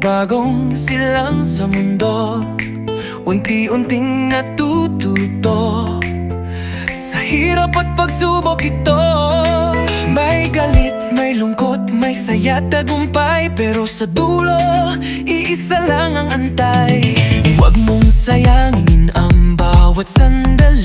bagong silang sa mundo. Unti-unting natututo Sa hirap at pagsubok ito. May galit, may lungkot, may saya at tagumpay Pero sa dulo, iisa lang ang antay. Huwag mong sayangin ang bawat sandali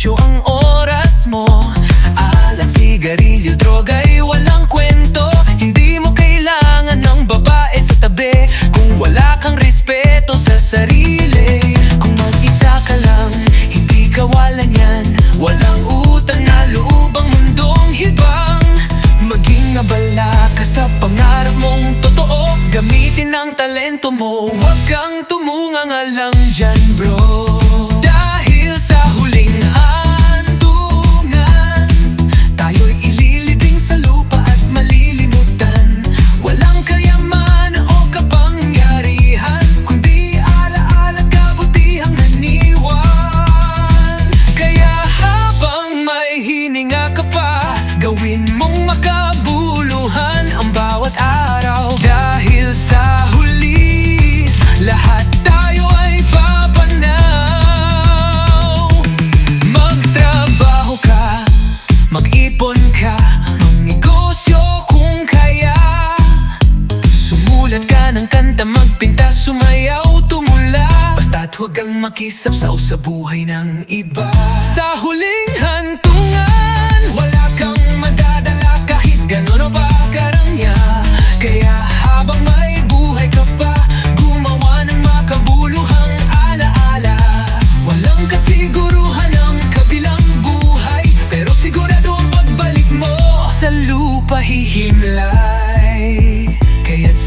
bisyo ang oras mo. Alang sigarilyo, droga'y walang kwento. Hindi mo kailangan ng babae sa tabi. Kung wala kang respeto sa sarili Kung mag-isa ka lang, hindi kawalan yan. Walang utang na loob ang mundong hibang. Maging abala ka sa pangarap mong totoo. Gamitin ang talento mo Huwag kang tumunganga lang dyan bro Mag-ipon ka Magnegosyo kung kaya. Sumulat ka ng kanta, magpinta, sumayaw, tumula. Basta't huwag kang makisapsaw sa buhay ng iba. Sa huling hantungan,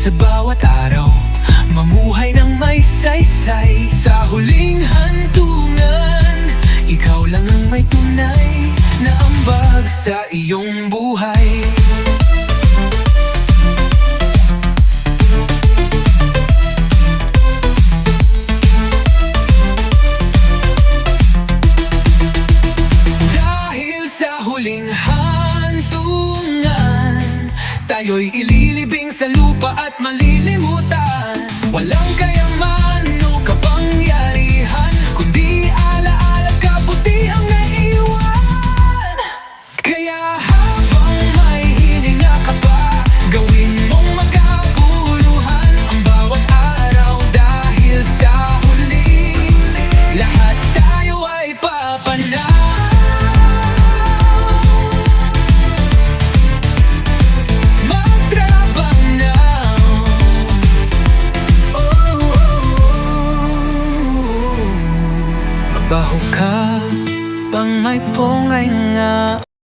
sa bawat araw. Mamuhay ng may saysay Sa huling hantungan. Ikaw lang ang may tunay Na ambag sa iyong buhay. Dahil sa huling hantungan Tayo'y ililibing sa lupa at malilimutan. Walang kayaman Ka bang may pungay nga